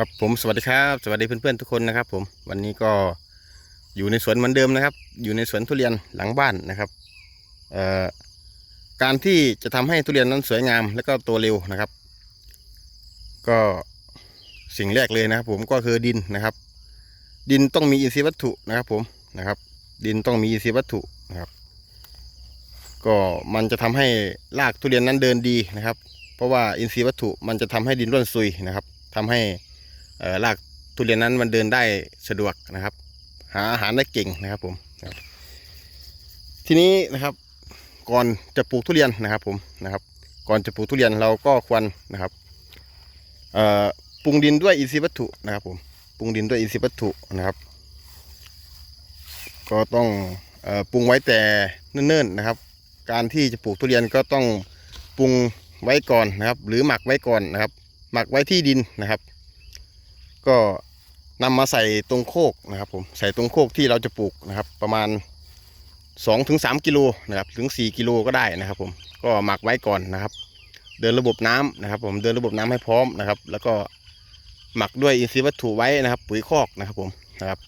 ครับผมสวัสดีครับ สวัสดีเพื่อนๆทุกคนนะครับ ผมวันนี้ก็อยู่ในสวนเหมือนเดิมนะครับ อยู่ในสวนทุเรียนหลังบ้านนะครับการที่จะทำให้ทุเรียนนั้นสวยงาม และก็โตเร็วนะครับ ก็สิ่งแรกเลยนะครับ ผมก็คือดินนะครับ ดินต้องมีอินทรีย์วัตถุนะครับ ผมนะครับ ดินต้องมีอินทรีย์วัตถุนะครับ ก็มันจะทำให้รากทุเรียนนั้นเดินดีนะครับ เพราะว่าอินทรีย์วัตถุมันจะทำให้ดินร่วนซุยนะครับทำให้ รากทุเรียนนั้นมันเดินได้สะดวกนะครับ หาอาหารได้เก่งนะครับผมทีนี้นะครับก่อนจะปลูกทุเรียนนะครับผมนะครับ ก่อนจะปลูกทุเรียนเราก็ควรนะครับปรุงดินด้วยอินทรีย์วัตถุนะครับผมปรุงดินด้วยอินทรีย์วัตถุนะครับ ก็ต้องอปรุงไว้แต่เนิ่นๆนะครับ การที่จะปลูกทุเรียนก็ต้องปรุงไว้ก่อนนะครับ หรือหมักไว้ก่อนนะครับ หมักไว้ที่ดินนะครับ ก็นำมาใส่ตรงโคกนะครับผมใส่ตรงโคกที่เราจะปลูกนะครับ ประมาณ2-3ถึงกิโลนะครับถึง 4 กิโลก็ได้นะครับ ผมก็หมักไว้ก่อนนะครับ เดินระบบน้ำนะครับ ผมเดินระบบน้ำให้พร้อมนะครับ แล้วก็หมักด้วยอินทรีย์วัตถุไว้นะครับ ปุ๋ยคอกนะครับผมนะครับ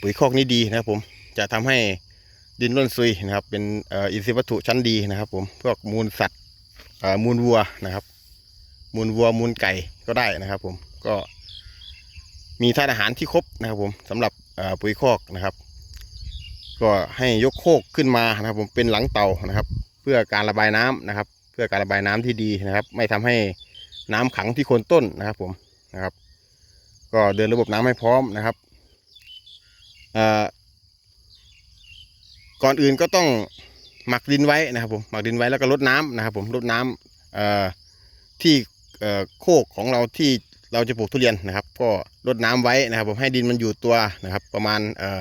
ปุ๋ยคอกนี่ดีนะครับ ผมจะทำให้ดินร่วนซุยนะครับ เป็นอินทรีย์วัตถุชั้นดีนะครับ ผมพวกมูลสัตว์มูลวัวนะครับ มูลวัวมูลไก่ก็ได้นะครับ ผมก็ มีธาตุอาหารที่ครบนะครับผมสำหรับปุ๋ยคอกนะครับ ก็ให้ยกโคกขึ้นมานะครับ ผมเป็นหลังเตานะครับ เพื่อการระบายน้ำนะครับ เพื่อการระบายน้ำที่ดีนะครับ ไม่ทำให้น้ำขังที่โคนต้นนะครับผมนะครับ ก็เดินระบบน้ำให้พร้อมนะครับก่อนอื่นก็ต้องหมักดินไว้นะครับผมหมักดินไว้แล้วก็รดน้ำนะครับ ผมรดน้ำเอ่อที่โคกของเราที่ เราจะปลูกทุเรียนนะครับ ก็รดน้ำไว้นะครับ ผมให้ดินมันอยู่ตัวนะครับ ประมาณเอ่อ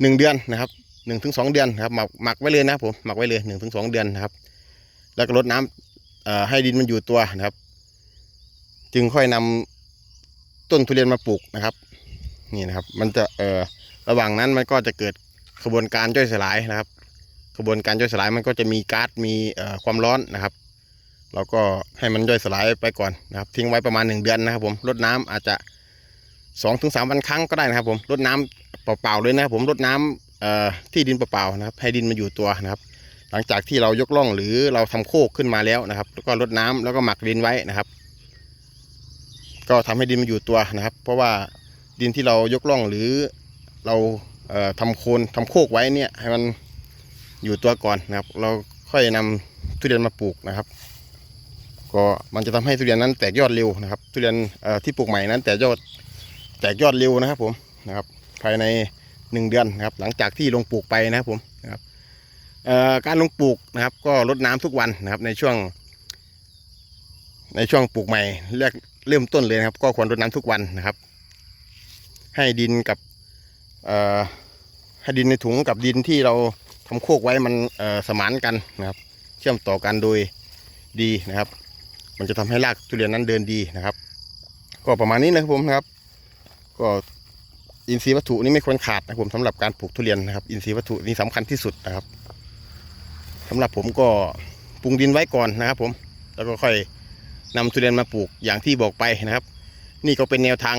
หนึ่งเดือนนะครับหนึ่งถึงสองเดือนนะครับหมักหมักไว้เลยนะผมหมักไว้เลยหนึ่งถึงสองเดือนนะครับ แล้วก็รดน้ำเอ่อให้ดินมันอยู่ตัวนะครับ จึงค่อยนำต้นทุเรียนมาปลูกนะครับ นี่นะครับ มันจะเอ่อระหว่างนั้นมันก็จะเกิดกระบวนการย่อยสลายนะครับกระบวนการย่อยสลายมันก็จะมีก๊าซมีเอ่อความร้อนนะครับ เราก็ให้มันย่อยสลายไปก่อนนะครับ ทิ้งไว้ประมาณ 1 เดือนนะครับ ผมรดน้ำอาจจะ2อถึงสวันครั้งก็ได้นะครับ ผมรดน้ำเปล่าๆเลยนะครับผมรดน้ำที่ดินเปล่าๆนะครับ ให้ดินมันอยู่ตัวนะครับ หลังจากที่เรายกล่องหรือเราทำโคกขึ้นมาแล้วนะครับ แล้วก็รดน้ำแล้วก็หมักดินไว้นะครับ ก็ทำให้ดินมันอยู่ตัวนะครับ เพราะว่าดินที่เรายกล่องหรือเราเอ่อทำโคนทำโคกไว้เนี่ยให้มันอยู่ตัวก่อนนะครับ เราค่อยนำทุเรียนมาปลูกนะครับ ก็มันจะทำให้ทุเรียนนั้นแตกยอดเร็วนะครับ ทุเรียนที่ปลูกใหม่นั้นแตกยอดแตกยอดเร็วนะครับผมนะครับภายในหนึ่งเดือนนะครับ หลังจากที่ลงปลูกไปนะครับผมนะครับการลงปลูกนะครับก็รดน้ำทุกวันนะครับในช่วง ในช่วงปลูกใหม่แรกเริ่มต้นเลยนะครับ ก็ควรรดน้ำทุกวันนะครับ ให้ดินกับให้ดินในถุงกับดินที่เราทำโคกไว้มันสมานกันนะครับ เชื่อมต่อกันโดยดีนะครับ มันจะทำให้รากทุเรียนนั้นเดินดีนะครับ ก็ประมาณนี้นะครับผมนะครับ ก็อินทรีย์วัตถุนี่ไม่ควรขาดนะผมสำหรับการปลูกทุเรียนนะครับ อินทรีย์วัตถุนี่สำคัญที่สุดนะครับสำหรับผมก็ปรุงดินไว้ก่อนนะครับ ผมแล้วก็ค่อยนำทุเรียนมาปลูกอย่างที่บอกไปนะครับ นี่ก็เป็นแนวทาง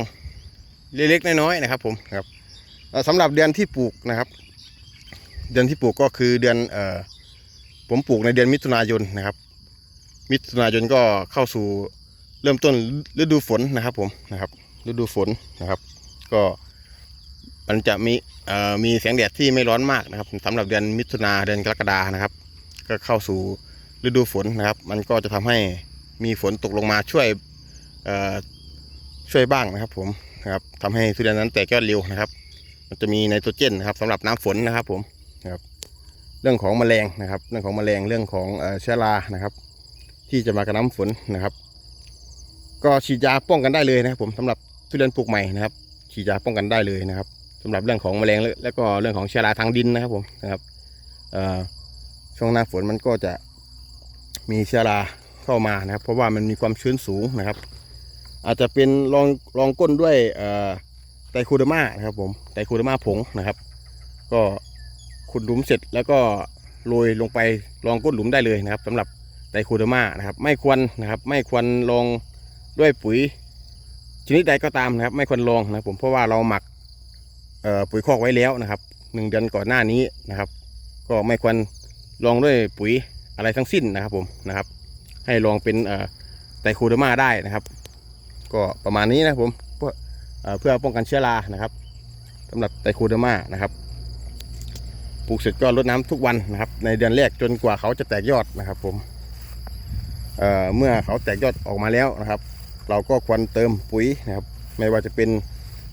เล็กๆน้อยๆนะครับ ผมครับเอ่อสำหรับเดือนที่ปลูกนะครับ เดือนที่ปลูกก็คือเดือนเอ่อผมปลูกในเดือนมิถุนายนนะครับ มิถุนายนก็เข้าสู่เริ่มต้นฤดูฝนนะครับผมนะครับ ฤดูฝนนะครับ ก็มันจะมีเอ่อมีแสงแดดที่ไม่ร้อนมากนะครับสำหรับเดือนมิถุนาเดือนกรกฎานะครับ ก็เข้าสู่ฤดูฝนนะครับ มันก็จะทำให้มีฝนตกลงมาช่วยเอ่อช่วยบ้างนะครับ ผมนะครับทำให้ทุเรียนนั้นแตกยอดเร็วนะครับ มันจะมีไนโตรเจนนะครับสำหรับน้ำฝนนะครับผมนะครับ เรื่องของแมลงนะครับ เรื่องของแมลงเรื่องของเอ่อเชื้อรานะครับ ที่จะมากับน้ำฝนนะครับ ก็ฉีดยาป้องกันได้เลยนะครับ ผมสำหรับทุเรียนปลูกใหม่นะครับ ฉีดยาป้องกันได้เลยนะครับสำหรับเรื่องของแมลงและแล้วก็เรื่องของเชื้อราทางดินนะครับผมนะครับช่วงหน้าฝนมันก็จะมีเชื้อราเข้ามานะครับ เพราะว่ามันมีความชื้นสูงนะครับ อาจจะเป็นรองรองก้นด้วยไตรคูเดอร์มานะครับผมไตรคูเดอร์มาผงนะครับ ก็ขุดหลุมเสร็จแล้วก็โรยลงไปรองก้นหลุมได้เลยนะครับสำหรับ ไตคูเดอร์มานะครับ ไม่ควรนะครับ ไม่ควรลงด้วยปุ๋ย ชนิดใดก็ตามนะครับ ไม่ควรลงนะผมเพราะว่าเราหมักปุ๋ยคอกไว้แล้วนะครับหนึ่งเดือนก่อนหน้านี้นะครับ ก็ไม่ควรลงด้วยปุ๋ยอะไรทั้งสิ้นนะครับผมนะครับ ให้ลองเป็นไตรโคเดอร์มาได้นะครับ ก็ประมาณนี้นะผมเพื่อเพื่อป้องกันเชื้อรานะครับสำหรับไตรโคเดอร์มานะครับปลูกเสร็จก็รดน้ำทุกวันนะครับ ในเดือนแรกจนกว่าเขาจะแตกยอดนะครับผม เเมื่อเขาแตกยอดออกมาแล้วนะครับ เราก็ควรเติมปุ๋ยนะครับ ไม่ว่าจะเป็น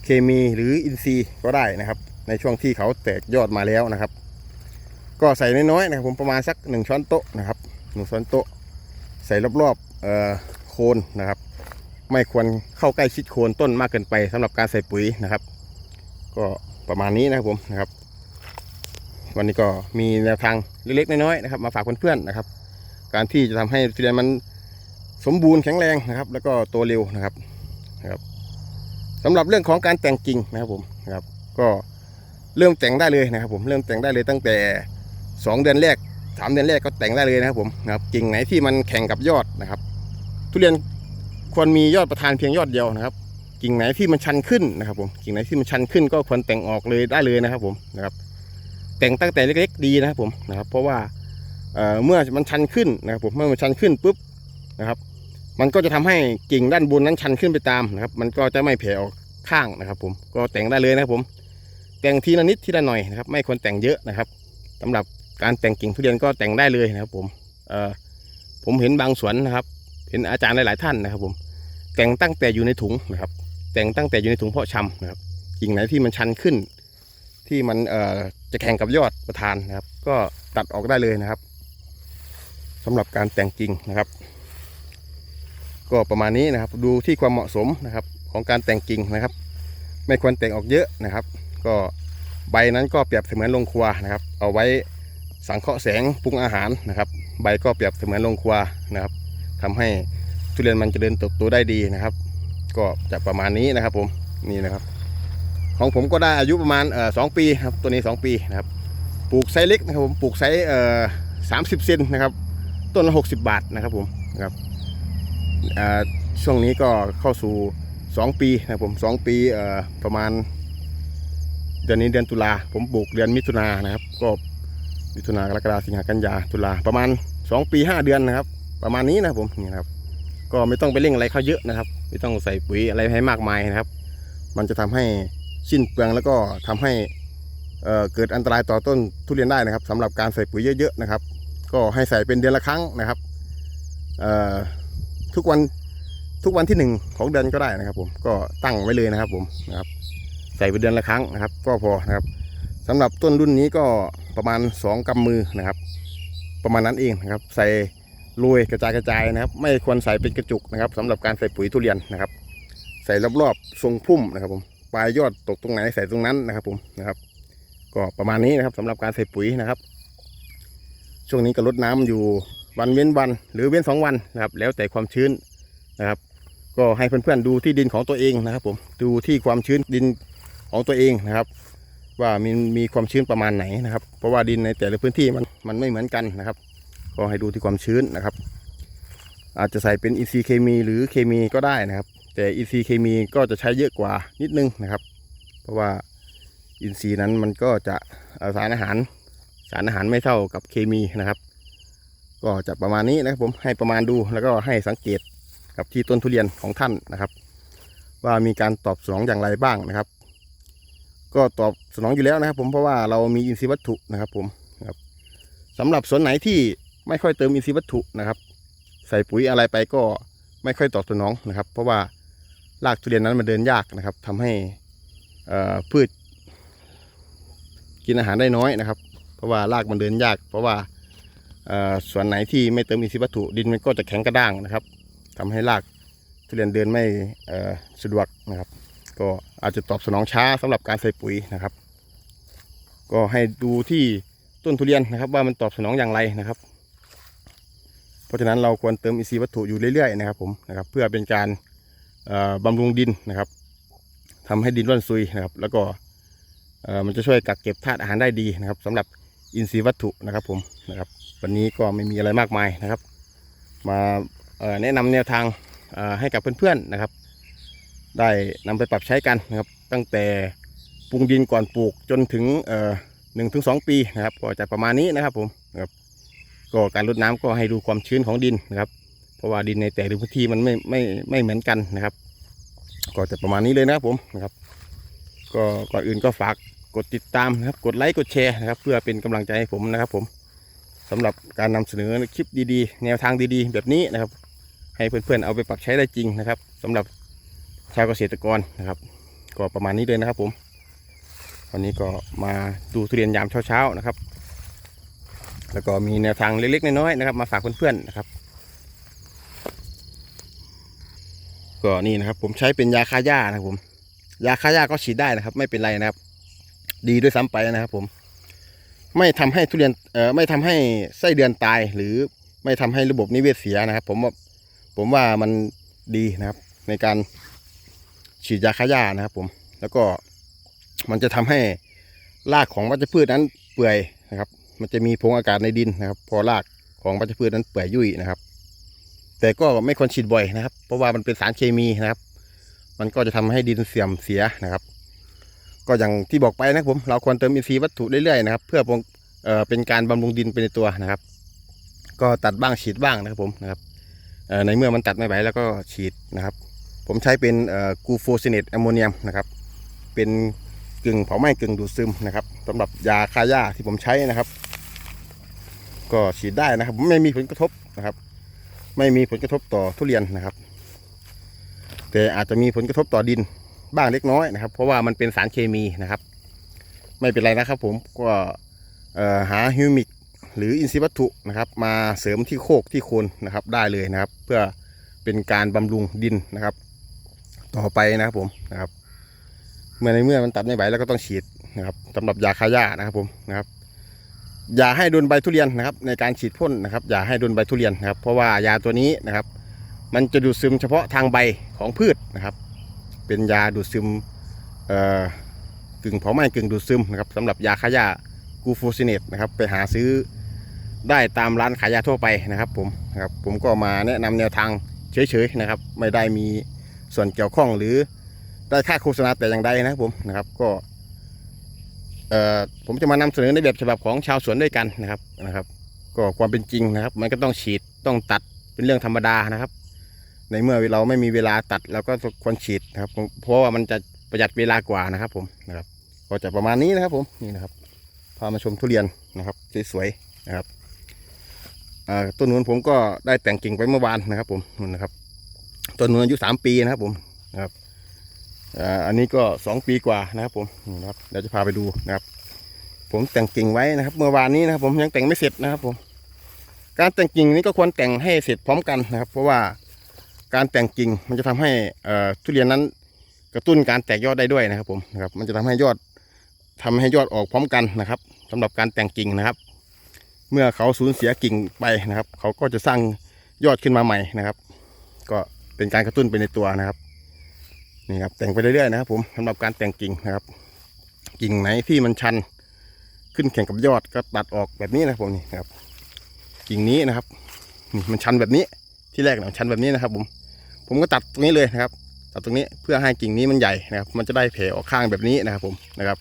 เคมีหรืออินทรีย์ก็ได้นะครับ ในช่วงที่เขาแตกยอดมาแล้วนะครับ ก็ใส่น้อยๆนะครับ ผมประมาณสักหนึ่งช้อนโต๊ะนะครับหนึ่งช้อนโต๊ะ ใส่รอบๆโคนนะครับ ไม่ควรเข้าใกล้ชิดโคนต้นมากเกินไปสำหรับการใส่ปุ๋ยนะครับ ก็ประมาณนี้นะครับผมนะครับ วันนี้ก็มีแนวทางเล็กๆน้อยๆนะครับ มาฝากเพื่อนๆนะครับ การที่จะทำให้ทุเรียนมันสมบูรณ์แข็งแรงนะครับ แล้วก็โตเร็วนะครับนะครับสำหรับเรื่องของการแต่งกิ่งนะครับผมนะครับ ก็เริ่มแต่งได้เลยนะครับผมเริ่มแต่งได้เลยตั้งแต่ 2 เดือนแรก 3 เดือนแรกก็แต่งได้เลยนะครับผมนะครับกิ่งไหนที่มันแข่งกับยอดนะครับ ทุเรียนควรมียอดประทานเพียงยอดเดียวนะครับ กิ่งไหนที่มันชันขึ้นนะครับผมกิ่งไหนที่มันชันขึ้นก็ควรแต่งออกเลยได้เลยนะครับผมนะครับ แต่งตั้งแต่เล็กๆดีนะครับผมนะครับ เพราะว่า เเมื่อมันชันขึ้นนะครับผมเมื่อมันชันขึ้นปุ๊บนะครับ มันก็จะทำให้กิ่งด้านบนนั้นชันขึ้นไปตามนะครับ มันก็จะไม่แผ่ออกข้างนะครับ ผมก็แต่งได้เลยนะครับผม แต่งทีละนิดทีละหน่อยนะครับ ไม่ควรแต่งเยอะนะครับสำหรับการแต่งกิ่งทุเรียนก็แต่งได้เลยนะครับ ผมเออผมเห็นบางสวนนะครับ เห็นอาจารย์หลาย ๆ ท่านนะครับ ผม แต่งตั้งแต่อยู่ในถุงนะครับ แต่งตั้งแต่อยู่ในถุงเพาะชำนะครับกิ่งไหนที่มันชันขึ้น ที่มันเอ่อจะแข่งกับยอดประธานนะครับ ก็ตัดออกได้เลยนะครับ สำหรับการแต่งกิ่งนะครับ ก็ประมาณนี้นะครับ ดูที่ความเหมาะสมนะครับของการแต่งกิ่งนะครับ ไม่ควรแต่งออกเยอะนะครับ ก็ใบนั้นก็เปรียบเสมือนโรงครัวนะครับ เอาไว้สังเคราะห์แสงปรุงอาหารนะครับ ใบก็เปรียบเสมือนโรงครัวนะครับทำให้ทุเรียนมันเจริญเติบโตได้ดีนะครับ ก็จะประมาณนี้นะครับผมนี่นะครับ ของผมก็ได้อายุประมาณสองปีครับตัวนี้สองปีนะครับปลูกไซส์เล็กนะครับผมปลูกไซส์สามสิบเซนนะครับ ต้นละหกสิบบาทนะครับผมนะครับช่วงนี้ก็เข้าสู่สองปีนะครับผมสองปีประมาณเดือนนี้เดือนตุลาผมปลูกเดือนมิถุนายนะครับ ก็มิถุนากรกฎาสิงหากันยาตุลาประมาณสองปีห้าเดือนนะครับ ประมาณนี้นะผมนี่นะครับ ก็ไม่ต้องไปเร่งอะไรเขาเยอะนะครับ ไม่ต้องใส่ปุ๋ยอะไรให้มากมายนะครับ มันจะทำให้สิ้นเปลืองแล้วก็ทำให้เอ่อเกิดอันตรายต่อต้นทุเรียนได้นะครับสำหรับการใส่ปุ๋ยเยอะๆนะครับ ก็ให้ใส่เป็นเดือนละครั้งนะครับทุกวันทุกวันที่หนึ่งของเดือนก็ได้นะครับ ผมก็ตั้งไว้เลยนะครับ ผมนะครับ ใส่ไปเดือนละครั้งนะครับ ก็พอนะครับสำหรับต้นรุ่นนี้ก็ประมาณ 2กำมือนะครับ ประมาณนั้นเองนะครับ ใส่โรยกระจายกระจายนะครับ ไม่ควรใส่เป็นกระจุกนะครับสำหรับการใส่ปุ๋ยทุเรียนนะครับ ใส่รอบๆทรงพุ่มนะครับผมปลายยอดตกตรงไหนใส่ตรงนั้นนะครับ ผมนะครับ ก็ประมาณนี้นะครับสำหรับการใส่ปุ๋ยนะครับ ช่วงนี้ก็ลดน้ำอยู่วันเว้นวัน หรือเว้นสองวันนะครับ แล้วแต่ความชื้นนะครับ ก็ให้เพื่อนๆดูที่ดินของตัวเองนะครับ ผมดูที่ความชื้นดินของตัวเองนะครับ ว่ามีมีความชื้นประมาณไหนนะครับ เพราะว่าดินในแต่ละพื้นที่มันมันไม่เหมือนกันนะครับ ก็ให้ดูที่ความชื้นนะครับ อาจจะใส่เป็นอินทรีย์เคมีหรือเคมีก็ได้นะครับ แต่อินทรีย์เคมีก็จะใช้เยอะกว่านิดนึงนะครับ เพราะว่าอินทรีย์นั้นมันก็จะสารอาหาร สารอาหารไม่เท่ากับเคมีนะครับ ก็จะประมาณนี้นะครับผมให้ประมาณดูแล้วก็ให้สังเกตกับที่ต้นทุเรียนของท่านนะครับ ว่ามีการตอบสนองอย่างไรบ้างนะครับ ก็ตอบสนองอยู่แล้วนะครับ ผมเพราะว่าเรามีอินทรีย์วัตถุนะครับผมครับสำหรับสวนไหนที่ไม่ค่อยเติมอินทรีย์วัตถุนะครับ ใส่ปุ๋ยอะไรไปก็ไม่ค่อยตอบสนองนะครับ เพราะว่ารากทุเรียนนั้นมันเดินยากนะครับทำให้พืชกินอาหารได้น้อยนะครับ เพราะว่ารากมันเดินยาก เพราะว่าส่วนไหนที่ไม่เติมอินทรีย์วัตถุดินมันก็จะแข็งกระด้างนะครับทำให้รากทุเรียนเดินไม่สะดวกนะครับ ก็อาจจะตอบสนองช้าสำหรับการใส่ปุ๋ยนะครับ ก็ให้ดูที่ต้นทุเรียนนะครับ ว่ามันตอบสนองอย่างไรนะครับ เพราะฉะนั้นเราควรเติมอินทรีย์วัตถุอยู่เรื่อยๆนะครับผมนะครับ เพื่อเป็นการบำรุงดินนะครับทำให้ดินร่วนซุยนะครับ แล้วก็มันจะช่วยกักเก็บธาตุอาหารได้ดีนะครับสำหรับ อินทรีย์วัตถุนะครับผมนะครับ วันนี้ก็ไม่มีอะไรมากมายนะครับ มาแนะนำแนวทางให้กับเพื่อนๆนะครับ ได้นำไปปรับใช้กันนะครับ ตั้งแต่ปรุงดินก่อนปลูกจนถึงเอ่อหนึ่งถึงสองปีนะครับ ก็จะประมาณนี้นะครับผมนะครับก็การรดน้ำก็ให้ดูความชื้นของดินนะครับ เพราะว่าดินในแต่ละพื้นที่มันไม่ไม่ไม่เหมือนกันนะครับ ก็จะประมาณนี้เลยนะครับผมนะครับ ก็ก่อนอื่นก็ฝาก กดติดตามนะครับ กดไลค์ กดแชร์นะครับ เพื่อเป็นกำลังใจให้ผมนะครับ ผมสำหรับการนำเสนอคลิปดีๆ แนวทางดีๆ แบบนี้นะครับ ให้เพื่อนๆเอาไปปรับใช้ได้จริงนะครับสำหรับชาวเกษตรกรนะครับ ก็ประมาณนี้เลยนะครับ ผมวันนี้ก็มาดูทุเรียนยามเช้าๆนะครับ แล้วก็มีแนวทางเล็กๆน้อยๆนะครับ มาฝากเพื่อนๆนะครับ ก็นี่นะครับ ผมใช้เป็นยาฆ่าหญ้านะครับผมยาฆ่าหญ้าก็ฉีดได้นะครับ ไม่เป็นไรนะครับ ดีด้วยซ้ำไปนะครับผม ไม่ทำให้ทุเรียนเอ่อไม่ทำให้ไส้เดือนตาย หรือไม่ทำให้ระบบนิเวศเสียนะครับ ผมว่าผมว่ามันดีนะครับ ในการฉีดยาฆ่าหญ้านะครับ ผม แล้วก็มันจะทำให้รากของวัชพืชนั้นเปื่อยนะครับ มันจะมีพงอากาศในดินนะครับ พอรากของวัชพืชนั้นเปื่อยยุ่ยนะครับ แต่ก็ไม่ควรฉีดบ่อยนะครับ เพราะว่ามันเป็นสารเคมีนะครับ มันก็จะทำให้ดินเสื่อมเสียนะครับ ก็อย่างที่บอกไปนะครับผมเราควรเติมอินทรีย์วัตถุเรื่อยๆนะครับ เพื่อเอ่อเป็นการบำรุงดินไปในตัวนะครับ ก็ตัดบ้างฉีดบ้างนะครับผมนะครับเอ่อในเมื่อมันตัดไม่ไหวแล้วก็ฉีดนะครับ ผมใช้เป็นกูโฟซิเนตแอมโมเนียมนะครับ เป็นกึ่งเผาไหม้กึ่งดูดซึมนะครับสำหรับยาฆ่าหญ้าที่ผมใช้นะครับ ก็ฉีดได้นะครับไม่มีผลกระทบนะครับ ไม่มีผลกระทบต่อทุเรียนนะครับ แต่อาจจะมีผลกระทบต่อดิน บ้างเล็กน้อยนะครับ เพราะว่ามันเป็นสารเคมีนะครับ ไม่เป็นไรนะครับ ผมก็หาฮิวมิกหรืออินทรีย์วัตถุนะครับ มาเสริมที่โคกที่โคนนะครับ ได้เลยนะครับ เพื่อเป็นการบำรุงดินนะครับ ต่อไปนะครับผมนะครับ เมื่อในเมื่อมันตัดไม่ไหวแล้วก็ต้องฉีดนะครับสำหรับยาฆ่าหญ้านะครับผมนะครับ อย่าให้โดนใบทุเรียนนะครับ ในการฉีดพ่นนะครับ อย่าให้โดนใบทุเรียนนะครับ เพราะว่ายาตัวนี้นะครับ มันจะดูดซึมเฉพาะทางใบของพืชนะครับ เป็นยาดูดซึมกึ่งเผาไหม้กึ่งดูดซึมนะครับสำหรับยาฆ่าหญ้ากูฟูซิเนตนะครับไปหาซื้อได้ตามร้านขายยาทั่วไปนะครับผมนะครับผมก็มาแนะนำแนวทางเฉยๆนะครับ ไม่ได้มีส่วนเกี่ยวข้องหรือได้ค่าโฆษณาแต่อย่างใดนะผมนะครับก็เอ่อผมจะมานำเสนอในแบบฉบับของชาวสวนด้วยกันนะครับนะครับ ก็ความเป็นจริงนะครับ มันก็ต้องฉีดต้องตัดเป็นเรื่องธรรมดานะครับ ในเมื่อเราไม่มีเวลาตัดเราก็ควรฉีดนะครับ เพราะว่ามันจะประหยัดเวลากว่านะครับผมนะครับ ก็จะประมาณนี้นะครับผมนี่นะครับพามาชมทุเรียนนะครับสวยๆนะครับต้นนู้นผมก็ได้แต่งกิ่งไปเมื่อวานนะครับ ผมนู่นนะครับต้นนู้นอายุสามปีนะครับผมนะครับอันนี้ก็สองปีกว่านะครับ ผมนี่นะครับเดี๋ยวจะพาไปดูนะครับ ผมแต่งกิ่งไว้นะครับ เมื่อวานนี้นะครับ ผมยังแต่งไม่เสร็จนะครับ ผม การแต่งกิ่งนี้ก็ควรแต่งให้เสร็จพร้อมกันนะครับ เพราะว่า การแต่งกิ่งมันจะทำให้ทุเรียนนั้นกระตุ้นการแตกยอดได้ด้วยนะครับผมนะครับมันจะทำให้ยอดทำให้ยอดออกพร้อมกันนะครับสำหรับการแต่งกิ่งนะครับ เมื่อเขาสูญเสียกิ่งไปนะครับ เขาก็จะสร้างยอดขึ้นมาใหม่นะครับ ก็เป็นการกระตุ้นไปในตัวนะครับนี่ครับแต่งไปเรื่อยๆนะครับผมสำหรับการแต่งกิ่งนะครับ กิ่งไหนที่มันชันขึ้นแข่งกับยอดก็ตัดออกแบบนี้นะครับผมนี่ครับ กิ่งนี้นะครับมันชันแบบนี้ที่แรกเนี่ยชันแบบนี้นะครับผม ผมก็ตัดตรงนี้เลยนะครับ ตัดตรงนี้เพื่อให้กิ่งนี้มันใหญ่นะครับ มันจะได้แผ่ออกข้างแบบนี้นะครับ ผมนะครับ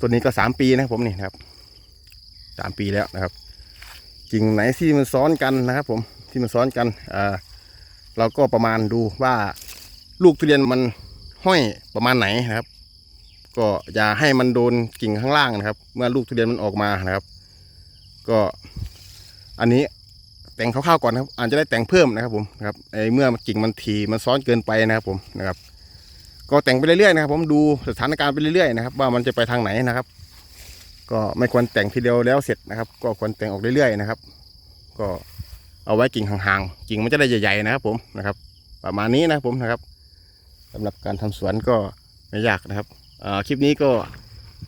ตัวนี้ก็สามปีนะครับผมนี่นะครับสามปีแล้วนะครับ กิ่งไหนที่มันซ้อนกันนะครับ ผมที่มันซ้อนกันอ่าเราก็ประมาณดูว่าลูกทุเรียนมันห้อยประมาณไหนนะครับ ก็อย่าให้มันโดนกิ่งข้างล่างนะครับ เมื่อลูกทุเรียนมันออกมานะครับ ก็อันนี้ แต่งคร่าวๆก่อนนะครับ อาจจะได้แต่งเพิ่มนะครับผมนะครับไอ้เมื่อกิ่งมันถีมันซ้อนเกินไปนะครับผมนะครับ ก็แต่งไปเรื่อยๆนะครับ ผมดูสถานการณ์ไปเรื่อยๆนะครับ ว่ามันจะไปทางไหนนะครับ ก็ไม่ควรแต่งทีเดียวแล้วเสร็จนะครับ ก็ควรแต่งออกเรื่อยๆนะครับ ก็เอาไว้กิ่งห่างๆกิ่งมันจะได้ใหญ่ๆนะครับ ผมนะครับ ประมาณนี้นะผมนะครับสำหรับการทำสวนก็ไม่ยากนะครับอ่าคลิปนี้ก็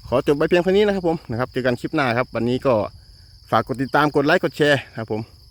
ขอจบไปเพียงเท่านี้นะครับผมนะครับเจอกันคลิปหน้าครับ วันนี้ก็ฝากกดติดตามกดไลค์กดแชร์นะครับผม